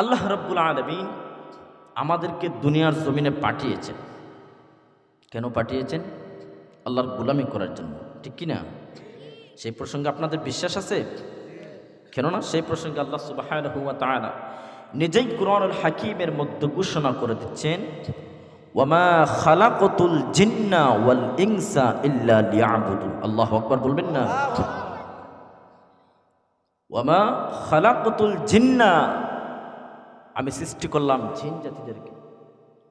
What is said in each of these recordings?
আল্লাহ রব্বুল আলমিন আমাদেরকে দুনিয়ার জমিনে পাঠিয়েছেন। কেন পাঠিয়েছেন? আল্লাহর গোলামি করার জন্য। ঠিক কি না সেই প্রসঙ্গে আপনাদের বিশ্বাস আছে? কেননা সেই প্রসঙ্গে আল্লাহ সুবাহ নিজেই কুরআনুল হাকিমের মধ্যে ঘোষণা করে দিচ্ছেন ওয়ামা খালাকতুল জিন্না ওয়াল ইনসা ইল্লা আল্লাহু আকবার বলবেন না। ওয়ামা খালাকতুল জিন্না আমি সৃষ্টি করলাম জিন জাতিদেরকে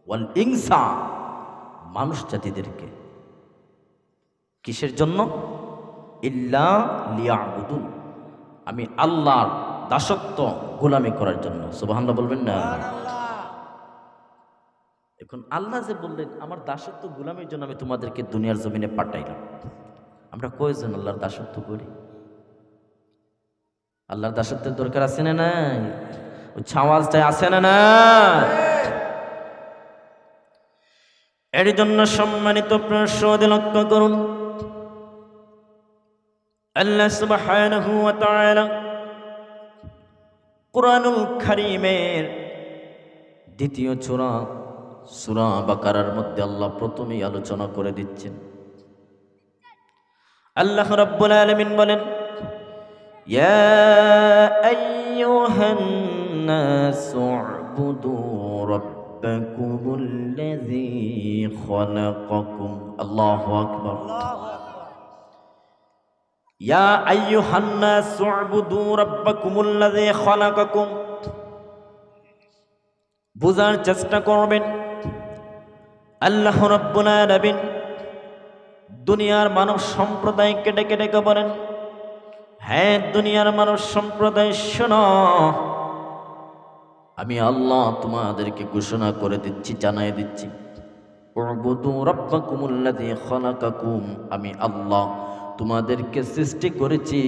ওয়াল ইংসা মানুষ জাতিদেরকে। কিসের জন্য? ইল্লা লিয়াবুদুন। আমি আল্লাহর দাসত্ব গোলামি করার জন্য। সুবহানাল্লাহ বলবেন না। এখন আল্লাহ যে বললেন আমার দাসত্ব গোলামির জন্য আমি তোমাদেরকে দুনিয়ার জমিনে পাঠাইলাম। আমরা কয়জন আল্লাহর দাসত্ব করি? আল্লাহর দাসত্বের দরকার আছে না নাই? ছাওয়াজটাই আছে না না? এর জন্য সম্মানিত প্রশ্ন লক্ষ্য করুন। আল্লাহ সুবহানাহু ওয়া তাআলা কুরআনুল কারীমের দ্বিতীয় চূড়া সূরা বাকারার মধ্যে আল্লাহ প্রথমেই আলোচনা করে দিচ্ছেন। আল্লাহ রাব্বুল আলামিন বলেন, ইয়া আইয়ুহান নাসু উবুদু রাব্বাকুমুল্লাযী খালাকাকুম আল্লাহু আকবার ইয়া আইয়ুহান নাসু উবুদু রাব্বাকুমুল্লাযী খালাকাকুম বোঝার চেষ্টা করবেন। আল্লাহ রব্বুল আলামিন দুনিয়ার মানব সম্প্রদায়কে কেটে ডেকে বলেন? হ্যাঁ দুনিয়ার মানব সম্প্রদায় শোনো। আমি আল্লাহ তোমাদেরকে ঘোষণা করে দিচ্ছি, জানাই দিচ্ছি। আমি আল্লাহ তোমাদেরকে সৃষ্টি করেছি,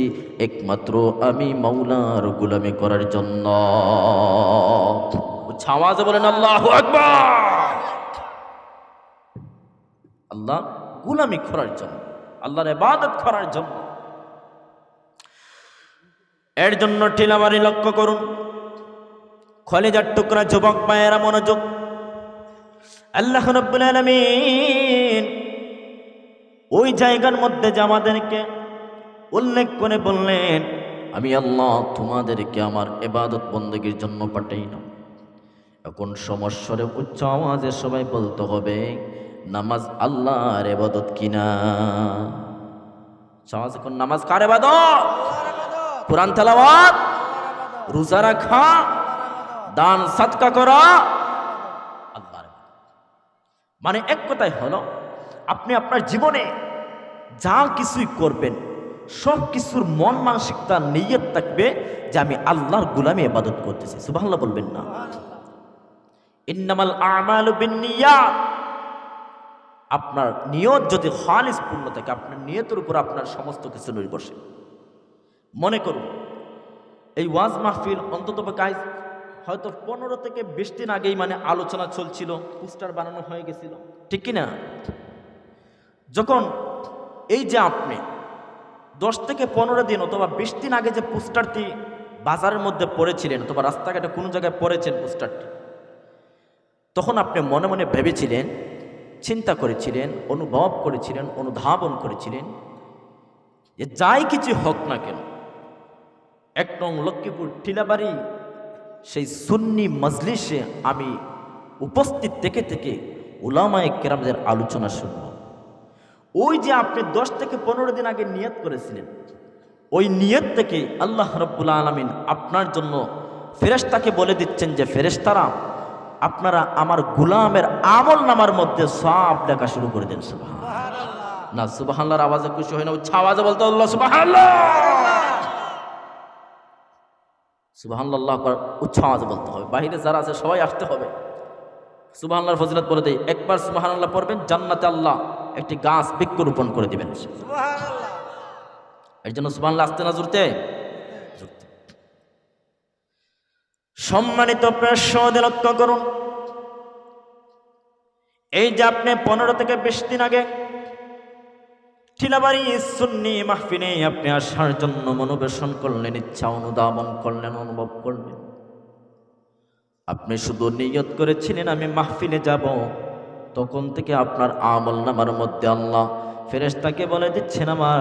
একমাত্র আমি মাওলার গোলামি করার জন্য। ছাওয়াজে বলেন, আল্লাহু আল্লাহ গুলামি করার জন্য, আল্লাহর ইবাদত করার জন্য। এর জন্য টিলামারি লক্ষ্য করুন। খলিজার টুকরা যুবক পায়েরা মনোযোগ। আল্লাহ রব্বুল আলামিন ওই জায়গার মধ্যে যে আমাদেরকে উল্লেখ করে বললেন আমি আল্লাহ তোমাদেরকে আমার এবাদত বন্দীর জন্য পাঠাই না। এখন সমস্যরে উচ্চ আওয়াজে সবাই বলতে হবে নামাজ আল্লাহর এবাদত কিনা? সমাজ এখন নামাজ কার এবাদত কোরআন তেলাওয়াত? রোজা রাখা? দান, সাদকা করা। আল্লাহর মানে এক কথাই হলো, আপনি আপনার জীবনে যা কিছুই করবেন, সব কিছুর মন মানসিকতা, নিয়ত থাকবে যে আমি আল্লাহর গুলামে ইবাদত করতেছি সুবহানাল্লাহ বলবেন না। আপনার নিয়ত যদি খালিস পূর্ণ থাকে, আপনার নিয়তের উপর আপনার সমস্ত কিছু নির্ভরশীল। মনে করুন, এই ওয়াজ মাহফিল অন্তত গাইজ হয়তো পনেরো থেকে বিশ দিন আগেই মানে আলোচনা চলছিল, পোস্টার বানানো হয়ে গেছিল। ঠিক কি না যখন এই যে আপনি দশ থেকে পনেরো দিন অথবা বিশ দিন আগে যে পোস্টারটি বাজারের মধ্যে পড়েছিলেন অথবা রাস্তাঘাটে কোনো জায়গায় পড়েছেন পোস্টারটি, তখন আপনি মনে মনে ভেবেছিলেন, চিন্তা করেছিলেন, অনুভব করেছিলেন, অনুধাবন করেছিলেন যে যাই কিছু হোক না কেন, এক নং লক্ষ্মীপুর টিলাবাড়ি সেই সুন্নি মজলিসে আমি উপস্থিত থেকে থেকে উলামায়ে কেরামদের আলোচনা শুনব। ওই যে আপনি দশ থেকে পনেরো দিন আগে নিয়ত করেছিলেন, ওই নিয়ত থেকে আল্লাহ রব্বুল আলমিন আপনার জন্য ফেরেশতাকে বলে দিচ্ছেন যে, ফেরেশতারা, আপনারা আমার গুলামের আমল নামার মধ্যে সব লেখা শুরু করে দেন সুবাহ না সুবাহাল্লাহর আওয়াজে খুশি হয় না, উচ্চ আওয়াজে বলতে আল্লাহ সুবাহাল্লাহ সুবাহান্লাহ উচ্চ আওয়াজে বলতে হবে। বাহিরে যারা আছে সবাই আসতে হবে। সুবাহান্লাহর ফজিলত বলে দেয় একবার সুবাহান্লাহ পড়বেন জান্নাতে আল্লাহ একটি গাছ বৃক্ষরোপণ করে দিবেন। এর জন্য সুবাহান্লাহ আসতে না জুড়তে? সম্মানিত প্রশ্ন লক্ষ্য করুন। এই যে আপনি পনেরো থেকে বিশ দিন আগে ঠিলাবাড়ি সুন্নি মাহফিনে আপনি আসার জন্য মনোবেশন করলেন, ইচ্ছা অনুধাবন করলেন, অনুভব করলেন। আপনি শুধু নিয়ত করেছিলেন, আমি মাহফিলে যাব। তখন থেকে আপনার আমল নামার মধ্যে আল্লাহ ফেরেশতাকে বলে দিচ্ছেন, আমার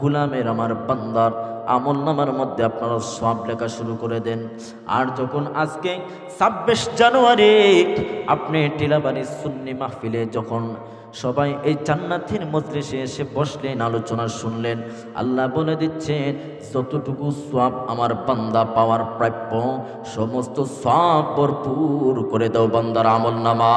গুলামের, আমার বান্দার আমল নামার মধ্যে আপনারা সব লেখা শুরু করে দেন। আর যখন আজকে ছাব্বিশ জানুয়ারি, আপনি টিলাবাড়ি সুন্নি মাহফিলে যখন সবাই এই জান্নাতের মজলিসে এসে বসলেন, আলোচনা শুনলেন। আল্লাহ বলে দিচ্ছেন, যতটুকু সব আমার বান্দা পাওয়ার প্রাপ্য, সমস্ত সব ভরপুর করে দাও বান্দার আমল নামা।